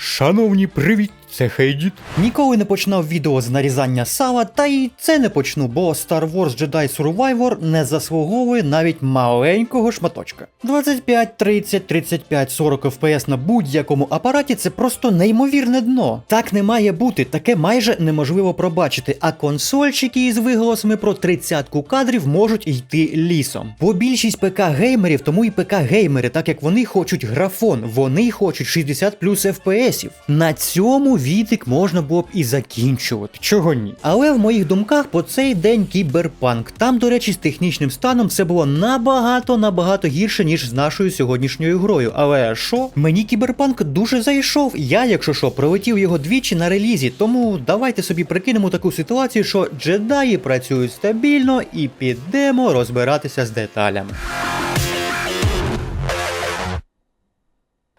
Шановні, привіт, це Хейдіт. Ніколи не починав відео з нарізання сала, та й це не почну, бо Star Wars Jedi Survivor не заслуговує навіть маленького шматочка. 25, 30, 35, 40 FPS на будь-якому апараті це просто неймовірне дно. Так не має бути, таке майже неможливо пробачити, а консольчики із виголосами про 30 кадрів можуть йти лісом. Бо більшість ПК геймерів, тому і ПК геймери, так як вони хочуть графон, вони хочуть 60 плюс FPS. На цьому відик можна було б і закінчувати. Чого ні? Але в моїх думках по цей день кіберпанк. Там, до речі, з технічним станом все було набагато набагато гірше, ніж з нашою сьогоднішньою грою. Але що? Мені кіберпанк дуже зайшов. Я, якщо що, пролетів його двічі на релізі. Тому давайте собі прикинемо таку ситуацію, що джедаї працюють стабільно і підемо розбиратися з деталями.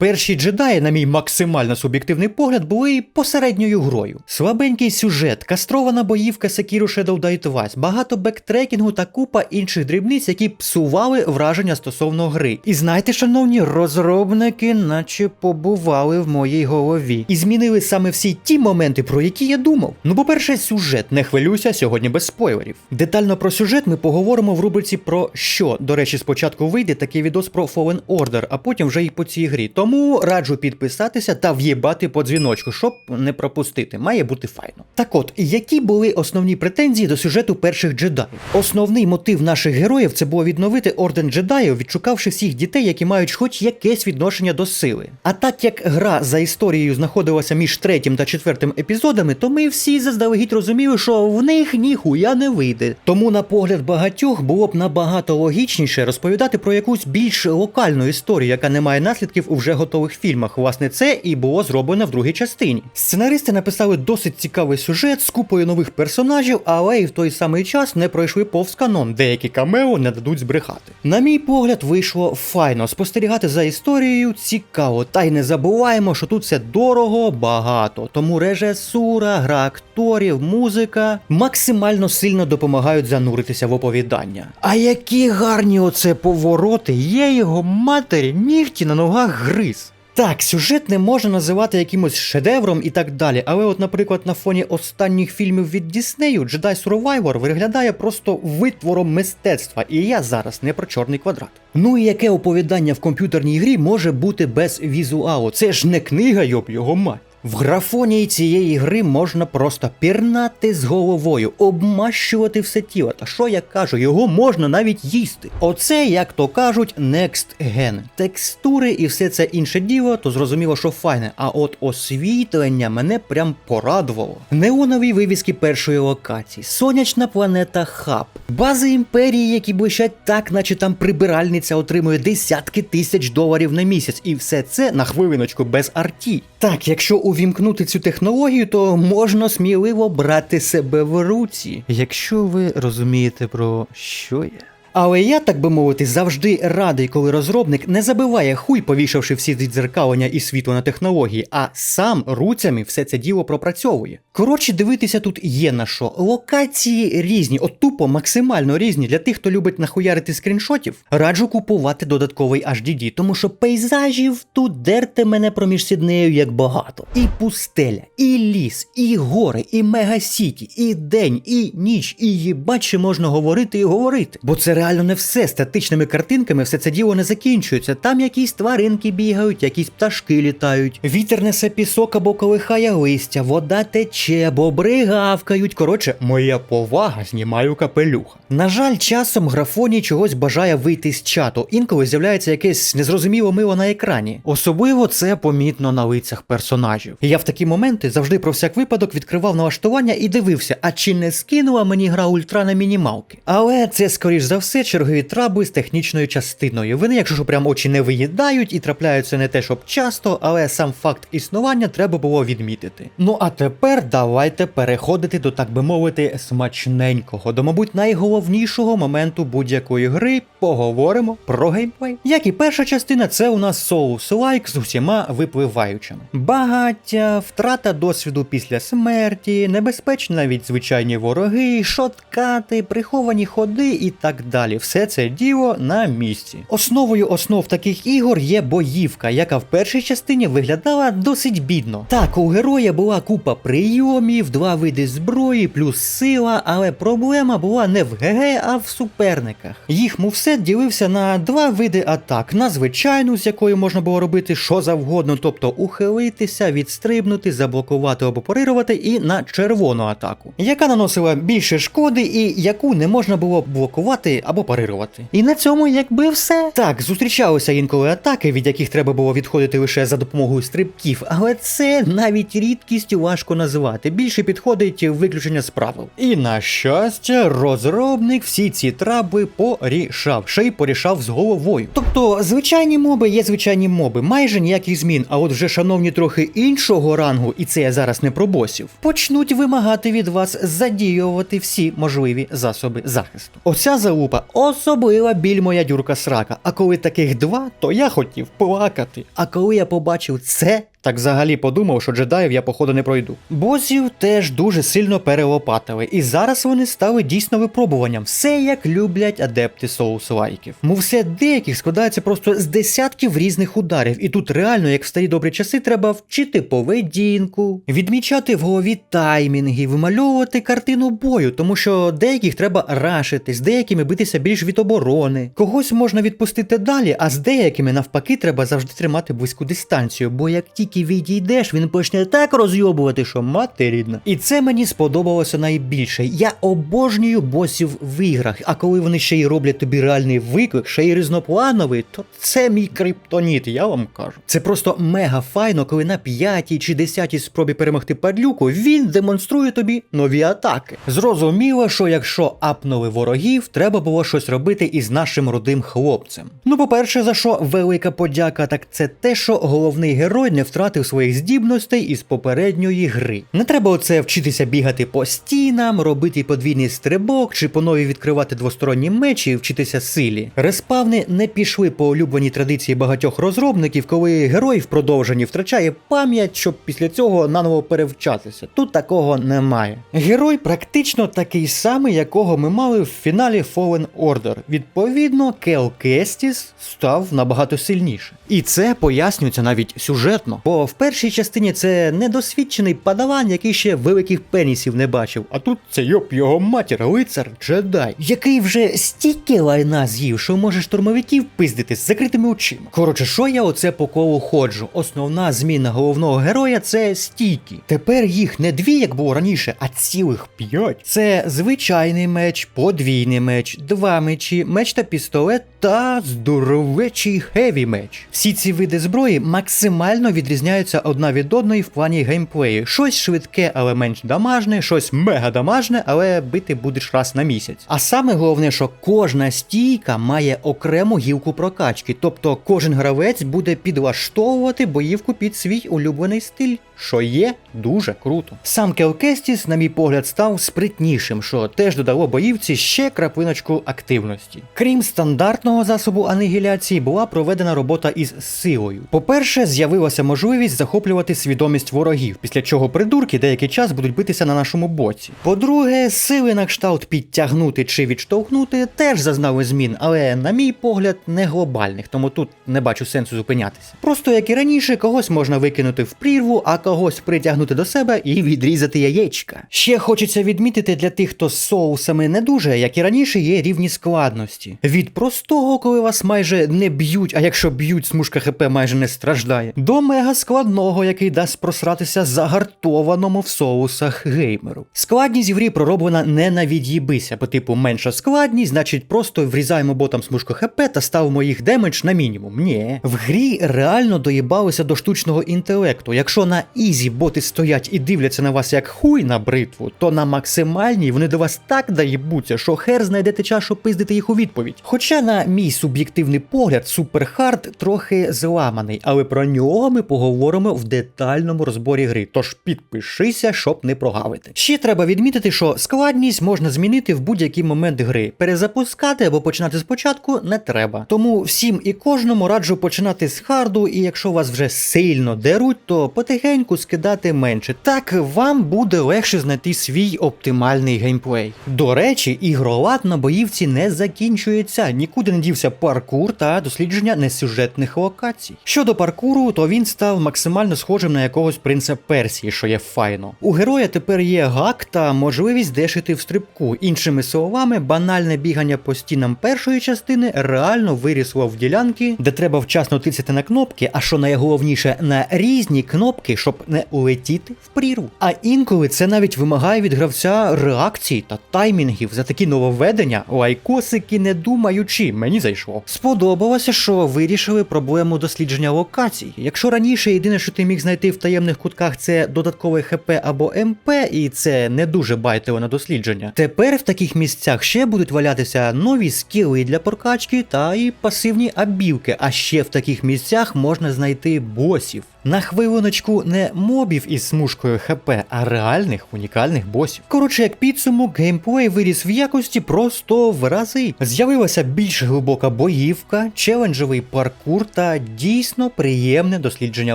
Перші джедаї, на мій максимально суб'єктивний погляд, були посередньою грою. Слабенький сюжет, кастрована боївка Sekiro Shadow Die Twice, багато бектрекінгу та купа інших дрібниць, які псували враження стосовно гри. І знаєте, шановні, розробники, наче побували в моїй голові. І змінили саме всі ті моменти, про які я думав. Ну, по-перше, сюжет, не хвилюйся сьогодні без спойлерів. Детально про сюжет ми поговоримо в рубриці про що. До речі, спочатку вийде такий відос про Fallen Order, а потім вже і по цій грі. Тому раджу підписатися та в'єбати по дзвіночку, щоб не пропустити. Має бути файно. Так от, які були основні претензії до сюжету перших джедаїв? Основний мотив наших героїв це було відновити орден джедаїв, відшукавши всіх дітей, які мають хоч якесь відношення до сили. А так як гра за історією знаходилася між третім та четвертим епізодами, то ми всі заздалегідь розуміли, що в них ніхуя не вийде. Тому, на погляд багатьох, було б набагато логічніше розповідати про якусь більш локальну історію, яка не має наслідків у вже готових фільмах. Власне, це і було зроблено в другій частині. Сценаристи написали досить цікавий сюжет з купою нових персонажів, але і в той самий час не пройшли повз канон. Деякі камео не дадуть збрехати. На мій погляд, вийшло файно. Спостерігати за історією цікаво. Та й не забуваємо, що тут все дорого, багато. Тому режисура, гра акторів, музика максимально сильно допомагають зануритися в оповідання. А які гарні оце повороти, є його матері, нігті на ногах гриз. Так, сюжет не можна називати якимось шедевром і так далі, але, от, наприклад, на фоні останніх фільмів від Діснею Jedi Survivor виглядає просто витвором мистецтва, і я зараз не про чорний квадрат. Ну і яке оповідання в комп'ютерній грі може бути без візуалу? Це ж не книга, йоб його мать. В графоні цієї гри можна просто пірнати з головою, обмащувати все тіло. Та що я кажу, його можна навіть їсти. Оце, як то кажуть, next gen. Текстури і все це інше діло, то зрозуміло, що файне. А от освітлення мене прям порадувало. Неонові вивіски першої локації, сонячна планета Хаб, бази імперії, які блищать так, наче там прибиральниця отримує десятки тисяч доларів на місяць, і все це на хвилиночку без арті. Так, якщо увімкнути цю технологію, то можна сміливо брати себе в руці, якщо ви розумієте про що я. Але я, так би мовити, завжди радий, коли розробник не забиває хуй, повішавши всі відзеркалення і світло на технології, а сам руцями все це діло пропрацьовує. Коротше, дивитися тут є на що. Локації різні, от тупо максимально різні. Для тих, хто любить нахуярити скріншотів, раджу купувати додатковий HDD, тому що пейзажів тут дерте мене проміж Сіднею як багато. І пустеля, і ліс, і гори, і мегасіті, і день, і ніч, і їбать, ще можна говорити і говорити. Бо це реально не все. Статичними картинками все це діло не закінчується. Там якісь тваринки бігають, якісь пташки літають. Вітер несе пісок або колихає листя, вода тече, бобри гавкають. Коротше, моя повага знімаю капелюха. На жаль, часом графоні чогось бажає вийти з чату. Інколи з'являється якесь незрозуміло мило на екрані. Особливо це помітно на лицях персонажів. Я в такі моменти завжди про всяк випадок відкривав налаштування і дивився, а чи не скинула мені гра ультра на мінімалки. Але це, скоріш за все, чергові траби з технічною частиною. Вони, якщо що прям очі не виїдають і трапляються не те, щоб часто, але сам факт існування треба було відмітити. Ну а тепер давайте переходити до, так би мовити, смачненького, до, мабуть, найголовнішого моменту будь-якої гри. Поговоримо про геймплей. Як і перша частина, це у нас Souls Like з усіма випливаючими. Багаття, втрата досвіду після смерті, небезпечні навіть звичайні вороги, шоткати, приховані ходи і так далі. Далі. Все це діло на місці. Основою основ таких ігор є боївка, яка в першій частині виглядала досить бідно. Так, у героя була купа прийомів, два види зброї, плюс сила, але проблема була не в ГГ, а в суперниках. Їх мувсет ділився на два види атак: на звичайну, з якою можна було робити що завгодно, тобто ухилитися, відстрибнути, заблокувати або парирувати, і на червону атаку, яка наносила більше шкоди і яку не можна було блокувати або парирувати. І на цьому якби все. Так, зустрічалися інколи атаки, від яких треба було відходити лише за допомогою стрибків, але це навіть рідкістю важко назвати. Більше підходить виключення з правил. І на щастя, розробник всі ці трабли порішав, ще й порішав з головою. Тобто, звичайні моби є звичайні моби, майже ніяких змін. А от вже шановні трохи іншого рангу, і це я зараз не про босів, почнуть вимагати від вас задіювати всі можливі засоби захисту. Оця залупа особлива біль моя дюрка срака. А коли таких два, то я хотів плакати. А коли я побачив це. Так взагалі подумав, що джедаїв я походу не пройду. Босів теж дуже сильно перелопатили, і зараз вони стали дійсно випробуванням, все як люблять адепти соус-лайків. Мовсе деяких складається просто з десятків різних ударів, і тут реально, як в старі добрі часи, треба вчити поведінку, відмічати в голові таймінги, вимальовувати картину бою, тому що деяких треба рашити, з деякими битися більш від оборони. Когось можна відпустити далі, а з деякими навпаки треба завжди тримати близьку дистанцію, бо як тільки відійдеш, він почне так розйобувати, що мати рідна. І це мені сподобалося найбільше. Я обожнюю босів в іграх, а коли вони ще й роблять тобі реальний виклик, ще й різноплановий, то це мій криптоніт, я вам кажу. Це просто мега файно, коли на п'ятій чи десятій спробі перемогти падлюку він демонструє тобі нові атаки. Зрозуміло, що якщо апнули ворогів, треба було щось робити із нашим рудим хлопцем. Ну, по-перше, за що велика подяка, так це те, що головний герой не втратив своїх здібностей із попередньої гри. Не треба оце вчитися бігати по стінам, робити подвійний стрибок чи по нові відкривати двосторонні мечі вчитися силі. Респавни не пішли по улюбленій традиції багатьох розробників, коли герой в продовженні втрачає пам'ять, щоб після цього наново перевчатися. Тут такого немає. Герой практично такий самий, якого ми мали в фіналі Fallen Order. Відповідно, Кел Кестіс став набагато сильніше. І це пояснюється навіть сюжетно. Бо в першій частині це недосвідчений падаван, який ще великих пенісів не бачив. А тут це йоп його матір, лицар, джедай, який вже стільки лайна з'їв, що може штурмовиків пиздити з закритими очима. Коротше, що я оце по колу ходжу? Основна зміна головного героя це стійки. Тепер їх не дві, як було раніше, а цілих п'ять. Це звичайний меч, подвійний меч, два мечі, меч та пістолет та здоровечий хеві меч. Всі ці види зброї максимально відрізняються одна від одної в плані геймплею. Щось швидке, але менш дамажне, щось мега дамажне, але бити будеш раз на місяць. А саме головне, що кожна стійка має окрему гілку прокачки, тобто кожен гравець буде підлаштовувати боївку під свій улюблений стиль, що є дуже круто. Сам Келкестіс, на мій погляд, став спритнішим, що теж додало боївці ще краплиночку активності. Крім стандартного засобу анігіляції, була проведена робота із силою. По-перше, з'явилася можливість захоплювати свідомість ворогів, після чого придурки деякий час будуть битися на нашому боці. По-друге, сили на кшталт підтягнути чи відштовхнути теж зазнали змін, але, на мій погляд, не глобальних, тому тут не бачу сенсу зупинятися. Просто як і раніше, когось можна викинути в прірву, а когось притягнути до себе і відрізати яєчка. Ще хочеться відмітити для тих, хто з соусами не дуже, як і раніше, є рівні складності. Від простого, коли вас майже не б'ють, а якщо б'ють, смужка ХП майже не страждає, до мега складного, який дасть просратися загартованому в соусах геймеру. Складність в грі пророблена не на від'їбися, по типу менша складність, значить просто врізаємо ботам смужку ХП та ставимо їх демедж на мінімум. Ні. В грі реально доїбалися до штучного інтелекту. Якщо на ізі боти стоять і дивляться на вас як хуй на бритву, то на максимальній вони до вас так доїбуться, що хер знайдете щоб пиздити їх у відповідь. Хоча, на мій суб'єктивний погляд, суперхард трохи зламаний, але про нього ми поговоримо в детальному розборі гри. Тож підпишися, щоб не прогавити. Ще треба відмітити, що складність можна змінити в будь-який момент гри. Перезапускати або починати спочатку не треба. Тому всім і кожному раджу починати з харду, і якщо вас вже сильно деруть, то потихеньку скидати менше. Так вам буде легше знайти свій оптимальний геймплей. До речі, ігролад на боївці не закінчується, нікуди не дівся паркур та дослідження несюжетних локацій. Щодо паркуру, то він став максимально схожим на якогось принца Персії, що є файно. У героя тепер є гак та можливість дешити в стрибку. Іншими словами, банальне бігання по стінам першої частини реально вирісло в ділянки, де треба вчасно тицяти на кнопки, а що найголовніше, на різні кнопки, щоб не улетіти в прірву. А інколи це навіть вимагає від гравця реакцій та таймінгів за такі нововведення, лайкосики не думаючи, мені зайшло. Сподобалося, що вирішили проблему дослідження локацій. Якщо раніше єдине, що ти міг знайти в таємних кутках, це додаткове ХП або МП, і це не дуже байтило на дослідження. Тепер в таких місцях ще будуть валятися нові скіли для прокачки та і пасивні абівки. А ще в таких місцях можна знайти босів. На хвилиночку не мобів із смужкою ХП, а реальних унікальних босів. Коротше, як підсумок, геймплей виріс в якості просто в рази. З'явилася більш глибока боївка, челенджовий паркур та дійсно приємне дослідження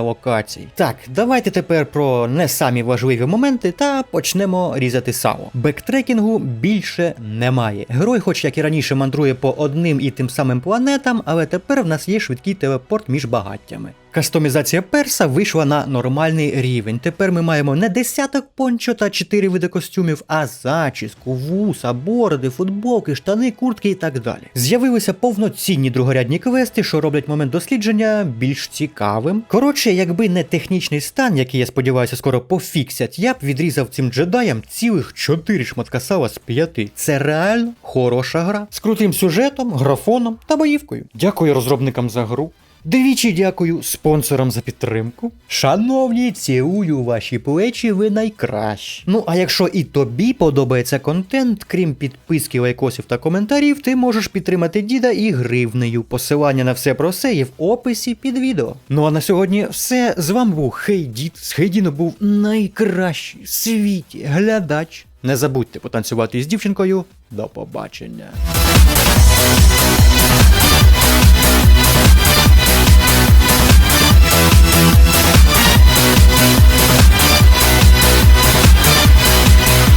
локацій. Так, давайте тепер про не самі важливі моменти та почнемо різати сало. Бектрекінгу більше немає. Герой, хоч як і раніше, мандрує по одним і тим самим планетам, але тепер в нас є швидкий телепорт між багаттями. Кастомізація перса вийшла на нормальний рівень. Тепер ми маємо не десяток пончо та чотири види костюмів, а зачіску, вуса, бороди, футболки, штани, куртки і так далі. З'явилися повноцінні другорядні квести, що роблять момент дослідження більш цікавим. Коротше, якби не технічний стан, який я сподіваюся скоро пофіксять, я б відрізав цим джедаям цілих чотири шматка сала з п'яти. Це реально хороша гра з крутим сюжетом, графоном та боївкою. Дякую розробникам за гру. Двічі дякую спонсорам за підтримку. Шановні, цілую ваші плечі, ви найкращі. Ну а якщо і тобі подобається контент, крім підписки, лайкосів та коментарів, ти можеш підтримати діда і гривнею. Посилання на все про це є в описі під відео. Ну а на сьогодні все. З вами був Хейдід. З Хейдіно був найкращий в світі глядач. Не забудьте потанцювати із дівчинкою. До побачення.